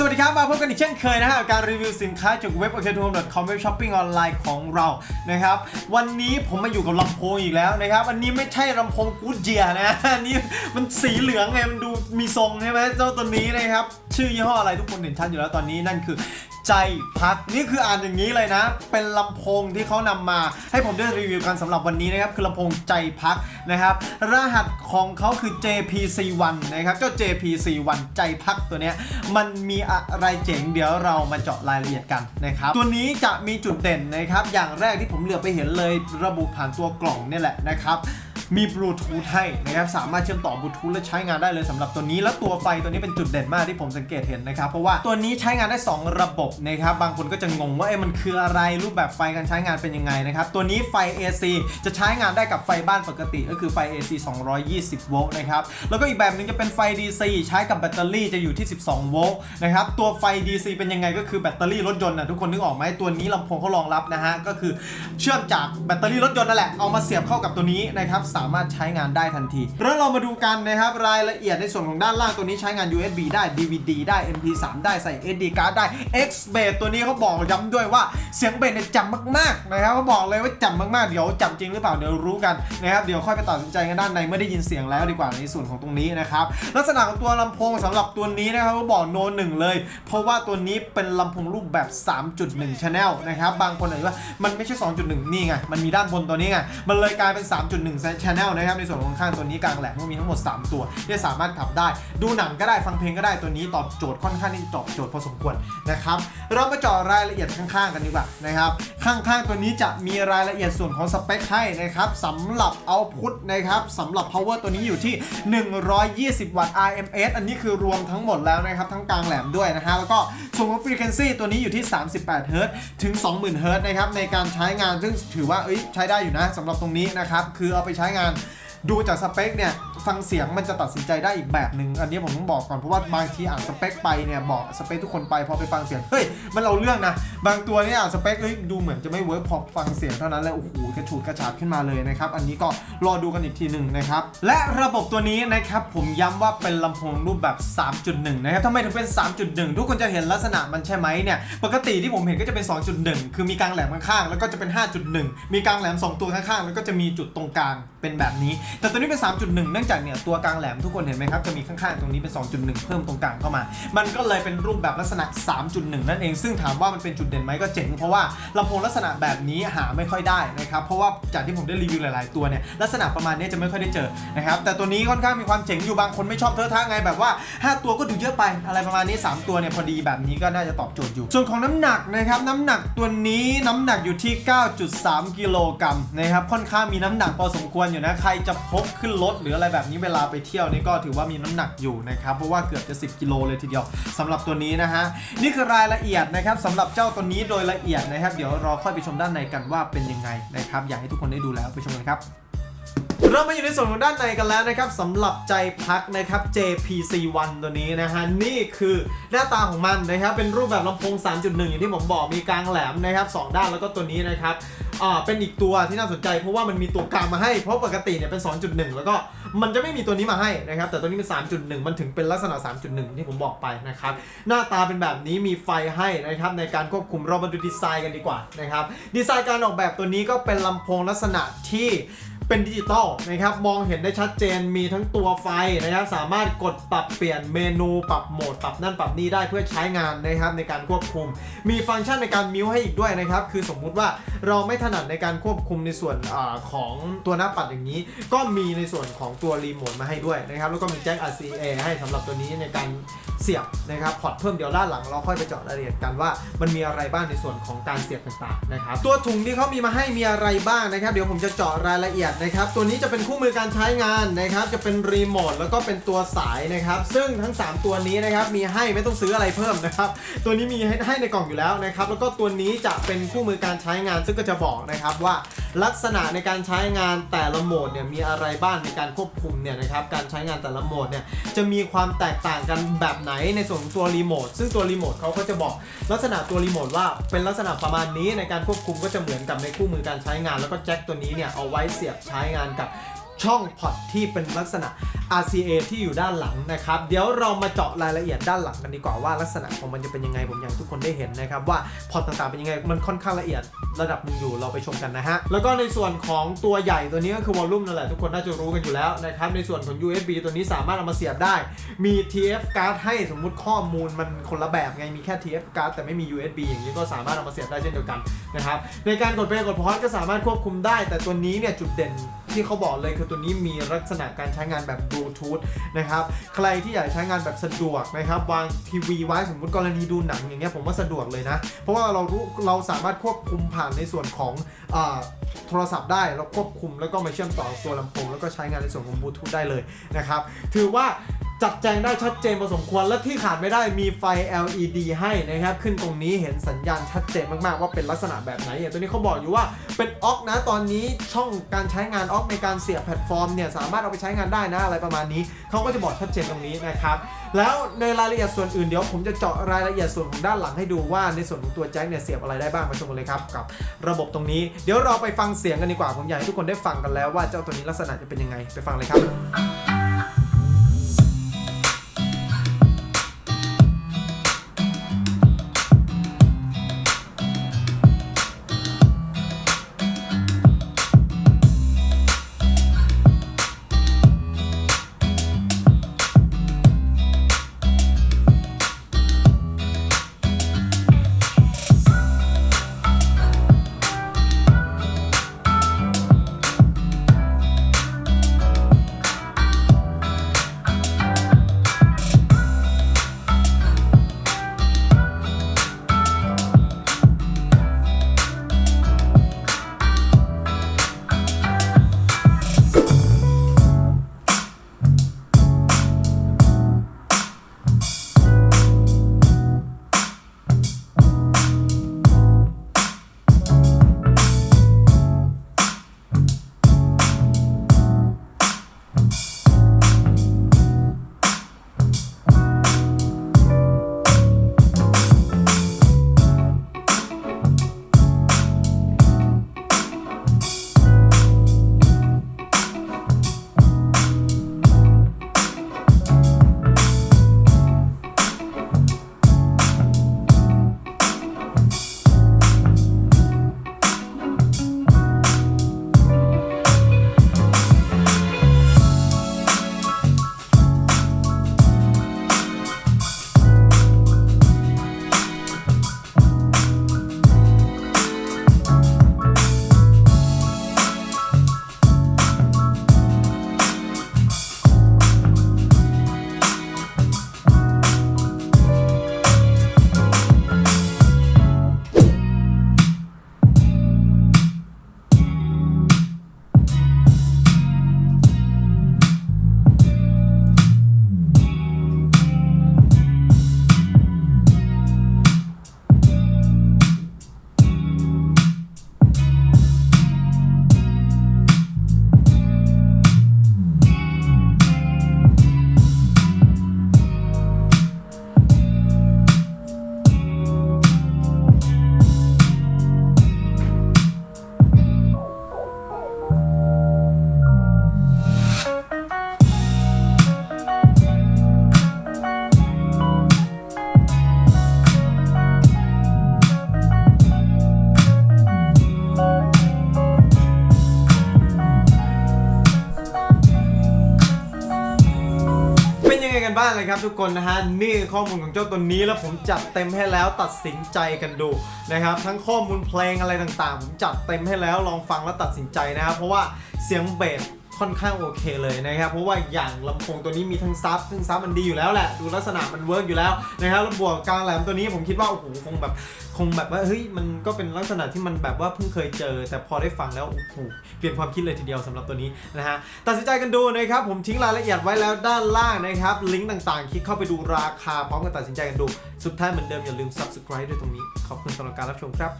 สวัสดีครับ มาพบกันอีกเช่นเคยนะฮะกับการรีวิวสินค้าจากเว็บ o k t o h o m e c o m เว็บช้อปปิ้งออนไลน์ของเรานะครับวันนี้ผมมาอยู่กับลำโพงอีกแล้วนะครับอันนี้ไม่ใช่ลำโพงกูดเจียนะอันนี้มันสีเหลืองไงมันดูมีทรงใช่ไหมเจ้าตัวนี้นะครับชื่อยี่ห้ออะไรทุกคนเห็นชัดอยู่แล้วตอนนี้นั่นคือ ใจพักนี่คืออ่านอย่างนี้เลยนะ เป็นลำโพงที่เขานำมา ให้ผมได้รีวิวกันสำหรับวันนี้นะครับคือลำโพงใจพักนะครับ รหัสของเขาคือ JPC1 นะครับเจ้า JPC1 ใจพักตัวเนี้ยมันมีอะไรเจ๋งเดี๋ยวเรามาเจาะรายละเอียดกันนะครับตัวนี้จะมีจุดเด่นนะครับอย่างแรกที่ผมเหลือไปเห็นเลยระบุผ่านตัวกล่องเนี่ยแหละนะครับ มีบลูทูธให้นะครับสามารถเชื่อมต่อบลูทูธและใช้งานได้เลยสำหรับตัวนี้ แล้วตัวไฟตัวนี้เป็นจุดเด่นมากที่ผมสังเกตเห็นนะครับเพราะว่าตัวนี้ใช้งานได้ 2 ระบบนะครับบางคนก็จะงงว่าเอ๊ะมันคืออะไรรูปแบบไฟการใช้งานเป็นยังไงนะครับตัวนี้ไฟ AC จะใช้งานได้กับไฟบ้านปกติ ก็คือไฟ AC 220 โวลต์นะครับแล้วก็อีกแบบหนึงจะเป็นไฟ DC ใช้กับแบตเตอรี่จะอยู่ที่ 12 โวลต์นะครับตัวไฟ DC เป็นยังไงก็คือแบตเตอรี่รถยนต์นะทุกคนนึกออกไหมตัวนี้ลำโพงเขารองรับนะฮะก็คือเชื่อมจากแบตเตอรี่รถยนต์นั่นแหละเอามาเสียบเข้ากับตัวนี้นะครับสามารถใช้งานได้ทันที แล้วเรามาดูกันนะครับรายละเอียดในส่วนของด้านล่างตัวนี้ใช้งาน USB ได้ DVD ได้ MP3 ได้ใส่ SD card ได้ X Bass ตัวนี้เขาบอกย้ำด้วยว่าเสียงเบสเนี่ยจำมากๆนะครับเขาบอกเลยว่าจำมากๆ เดี๋ยวจำจริงหรือเปล่าเดี๋ยวรู้กันนะครับเดี๋ยวค่อยไปตัดสินใจกันด้านในเมื่อได้ยินเสียงแล้วดีกว่าในส่วนของตรงนี้นะครับลักษณะของตัวลำโพงสำหรับตัวนี้นะครับเขาบอกโนหนึ่งเลย เพราะว่าตัวนี้เป็นลำโพงรูปแบบ 3.1 Channel นะครับบางคนอาจจะว่ามันไม่ใช่ 2.1 นี่ไงมันมีด้านบนตัวนี้ไงมันเลยกลายเป็น 3.1 Channel นะครับในส่วนของข้างตัวนี้กลางแหลมก็มีทั้งหมด 3 ตัวที่สามารถขับได้ ดูหนังก็ได้ฟังเพลงก็ได้ตัวนี้ตอบโจทย์ค่อนข้างที่จะตอบโจทย์พอสมควรนะครับเรามาเจาะรายละเอียดข้างๆกันดีกว่านะครับข้างๆตัวนี้จะมีรายละเอียดส่วนของสเปคให้นะครับสำหรับ output นะครับสำหรับ power ตัวนี้อยู่ที่ 120 วัตต์ RMS อันนี้คือรวมทั้งหมดแล้วนะครับทั้งกลางแหลมด้วยนะฮะแล้วก็ส่วนของ frequency ตัวนี้อยู่ที่ 38 Hz ถึง 20,000 Hz นะครับในการใช้งานซึ่งถือว่าเอ้ยใช้ได้อยู่นะสำหรับตรงนี้นะครับคือเอาไปใช้งานงาน ดูจากสเปคเนี่ยฟังเสียงมันจะตัดสินใจได้อีกแบบหนึ่งอันนี้ผมต้องบอกก่อนเพราะว่าบางทีอ่านสเปคไปเนี่ยบอกสเปคทุกคนไปพอไปฟังเสียงเฮ้ยมันเอาเรื่องนะ บางตัวเนี่ยอ่านสเปคเอ้ยดูเหมือนจะไม่เวิร์กพอฟังเสียงเท่านั้นแล้วโอ้โหกระฉูดกระฉาดขึ้นมาเลยนะครับอันนี้ก็รอดูกันอีกทีหนึ่งนะครับและระบบตัวนี้นะครับผมย้ำว่าเป็นลำโพงรูปแบบ 3.1 นะครับทำไมถึงเป็น 3.1 ทุกคนจะเห็นลักษณะมันใช่ไหมเนี่ยปกติที่ผมเห็นก็จะเป็น 2.1 คือมีกลางแหลมข้างๆแล้วก็จะเป็น 5.1 มีกลางแหลมสองตัวข้างๆแล้วก็จะมีจุดตรงกลางเป็นแบบนี้แต่ตัวนี้เป็น 3.1 เนื่องจากเนี่ยตัวกลางแหลมทุกคนเห็นไหมครับจะมีข้างๆตรงนี้เป็น 2.1 เพิ่มตรงกลางเข้ามา มันก็เลยเป็นรูปแบบลักษณะ 3.1 นั่นเอง ซึ่งถามว่ามันเป็นจุดเด่นไหมก็เจ๋งเพราะว่าลำโพงลักษณะแบบนี้หาไม่ค่อยได้นะครับเพราะว่าจากที่ผมได้รีวิวหลาย ๆ ตัวเนี่ยลักษณะประมาณนี้จะไม่ค่อยได้เจอนะครับแต่ตัวนี้ค่อนข้างมีความเจ๋งอยู่บางคนไม่ชอบเทอะทะไงแบบว่า 5 ตัวก็ดูเยอะไปอะไรประมาณนี้ 3 ตัวเนี่ยพอดีแบบนี้ก็น่าจะตอบโจทย์อยู่ ส่วนของน้ำหนักนะครับน้ำหนักตัวนี้น้ำหนักอยู่ที่ 9.3 กิโลกรัมนะครับค่อนข้างมีน้ำหนักพอสมควรอยู่นะใครจะพกขึ้นรถหรืออะไรแบบนี้เวลาไปเที่ยวนี่ก็ถือว่ามีน้ำหนักอยู่นะครับเพราะว่าเกือบจะ 10 กิโลเลยทีเดียวสำหรับตัวนี้นะฮะนี่คือรายละเอียดนะครับสำหรับเจ้าตัวนี้โดยละเอียดนะครับ เดี๋ยวรอค่อยไปชมด้านในกันว่าเป็นยังไงนะครับอยากให้ทุกคนได้ดูแล้วไปชมกันครับเรามาอยู่ในส่วนของด้านในกันแล้วนะครับสำหรับใจพักนะครับ JPC1 ตัวนี้นะฮะนี่คือหน้าตาของมันนะครับเป็นรูปแบบลำโพง 3.1 อย่างที่ผมบอกมีกลางแหลมนะครับสองด้านแล้วก็ตัวนี้นะครับ อ่าเป็นอีกตัวที่น่าสนใจเพราะว่ามันมีตัวกลางมาให้เพราะปกติเนี่ยเป็น 2.1 แล้วก็มันจะไม่มีตัวนี้มาให้นะครับแต่ตัวนี้เป็น 3.1 มันถึงเป็นลักษณะ 3.1 ที่ผมบอกไปนะครับหน้าตาเป็นแบบนี้มีไฟให้นะครับในการควบคุมเรามาดูดีไซน์กันดีกว่านะครับดีไซน์การออกแบบตัวนี้ก็เป็นลำโพงลักษณะที่ เป็นดิจิตอลนะครับมองเห็นได้ชัดเจนมีทั้งตัวไฟนะครับสามารถกดปรับเปลี่ยนเมนูปรับโหมดปรับนั่นปรับนี่ได้เพื่อใช้งานนะครับในการควบคุม มีฟังก์ชันในการมิวให้อีกด้วยนะครับคือสมมุติว่าเราไม่ถนัดในการควบคุมในส่วนอของตัวหน้าปัดอย่างนี้ ก็มีในส่วนของตัวรีโมทมาให้ด้วยนะครับแล้วก็มีแจ็ค RCA ให้สำหรับตัวนี้ในการเสียบนะครับพอร์ตเพิ่มเดี๋ยวด้านหลังเราค่อยไปเจาะรายละเอียดกันว่า มันมีอะไรบ้างในส่วนของการเสียบต่างๆนะครับตัวถุงที่เขามีมาให้มีอะไรบ้างนะครับเดี๋ยวผมจะเจาะรายละเอียดนะครับตัวนี้จะเป็นคู่มือการใช้งานนะครับจะเป็นรีโมทแล้วก็เป็นตัวสายนะครับซึ่งทั้ง 3 ตัวนี้นะครับมีให้ไม่ต้องซื้ออะไรเพิ่มนะครับตัวนี้มีให้ให้ในกล่องอยู่แล้วนะครับแล้วก็ตัวนี้จะเป็นคู่มือการใช้งาน ซึ่งก็จะบอกนะครับว่าลักษณะในการใช้งานแต่ละโหมดเนี่ยมีอะไรบ้างในการควบคุมเนี่ยนะครับการใช้งานแต่ละโหมดเนี่ยจะมีความแตกต่างกันแบบไหนในส่วนของตัวรีโมทซึ่งตัวรีโมทเขาก็จะบอกลักษณะตัวรีโมทว่าเป็นลักษณะประมาณนี้ในการควบคุมก็จะเหมือนกับในคู่มือการใช้งาน แล้วก็แจ็คตัวนี้เนี่ยเอาไว้เสียบใช้งานกับช่องพอตที่เป็นลักษณะ RCA ที่อยู่ด้านหลังนะครับ เดี๋ยวเรามาเจาะรายละเอียดด้านหลังกันดีกว่าว่าลักษณะของมันจะเป็นยังไงผมอยากให้ทุกคนได้เห็นนะครับ ว่าพอร์ตต่างๆเป็นยังไงมันค่อนข้างละเอียดระดับหนึงอยู่เราไปชมกันนะฮะ แล้วก็ในส่วนของตัวใหญ่ตัวนี้ก็คือวอลลุ่มนั่นแหละทุกคนน่าจะรู้กันอยู่แล้วนะครับในส่วนของ USB ตัวนี้สามารถเอามาเสียบได้ มี TF card ให้สมมุติข้อมูลมันคนละแบบไงมีแค่ TF card แต่ไม่มี USB อย่างนี้ก็สามารถเอามาเสียบได้เช่นเดียวกันนะครับในการกดเพลย์กดพอสก็สามารถควบคุมได้ แต่ตัวนี้เนี่ยจุดเด่นที่เขาบอกเลยคือตัวนี้มีลักษณะการใช้งานแบบลูทูธนะครับ ใครที่อยากใช้งานแบบสะดวกนะครับวางทีวีไว้สมมติกรณีดูหนังอย่างเงี้ยผมว่าสะดวกเลยนะ เพราะว่าเรารู้เราสามารถควบคุมผ่านในส่วนของโทรศัพท์ได้เราควบคุมแล้วก็มาเชื่อมต่อตัวลำโพงแล้วก็ใช้งานในส่วนของบลูทูธได้เลยนะครับ ถือว่า จัดแจงได้ชัดเจนพอสมควร และที่ขาดไม่ได้มีไฟ LED ให้นะครับ ขึ้นตรงนี้เห็นสัญญาณชัดเจนมากๆ ว่าเป็นลักษณะแบบไหนอย่างตัวนี้เขาบอกอยู่ว่าเป็นออกนะตอนนี้ช่องการใช้งานออกในการเสียบแพลตฟอร์มเนี่ยสามารถเอาไปใช้งานได้นะอะไรประมาณนี้เขาก็จะบอกชัดเจนตรงนี้นะครับ แล้วในรายละเอียดส่วนอื่นเดี๋ยวผมจะเจาะรายละเอียดส่วนของด้านหลังให้ดูว่าในส่วนของตัวแจ็คเนี่ยเสียบอะไรได้บ้างมาชมกันเลยครับกับระบบตรงนี้ เดี๋ยวเราไปฟังเสียงกันดีกว่าผมอยากให้ทุกคนได้ฟังกันแล้วว่าเจ้าตัวนี้ลักษณะจะเป็นยังไงไปฟังเลยครับ เป็นยังไงกันบ้างเลยครับทุกคนนะฮะนี่ข้อมูลของเจ้าตัวนี้แล้วผมจัดเต็มให้แล้วตัดสินใจกันดูนะครับทั้งข้อมูลเพลงอะไรต่างๆ ผมจัดเต็มให้แล้วลองฟังแล้วตัดสินใจนะครับเพราะว่าเสียงเบส ค่อนข้างโอเคเลยนะครับ เพราะว่าอย่างลำโพงตัวนี้มีทั้งซับซึ่งซับมันดีอยู่แล้วแหละ ดูลักษณะมันเวิร์กอยู่แล้วนะครับแล้วบวกกลางแหลมตัวนี้ผมคิดว่าโอ้โหคงแบบคงแบบว่าเฮ้ยมันก็เป็นลักษณะที่มันแบบว่าเพิ่งเคยเจอ แต่พอได้ฟังแล้วโอ้โหเปลี่ยนความคิดเลยทีเดียวสำหรับตัวนี้นะฮะตัดสินใจกันดูนะครับผมทิ้งรายละเอียดไว้แล้วด้านล่างนะครับลิงก์ต่างๆ คลิกเข้าไปดูราคาพร้อมกันตัดสินใจกันดู สุดท้ายเหมือนเดิมอย่าลืม subscribe ด้วยตรงนี้ ขอบคุณสำหรับการรับชมครับ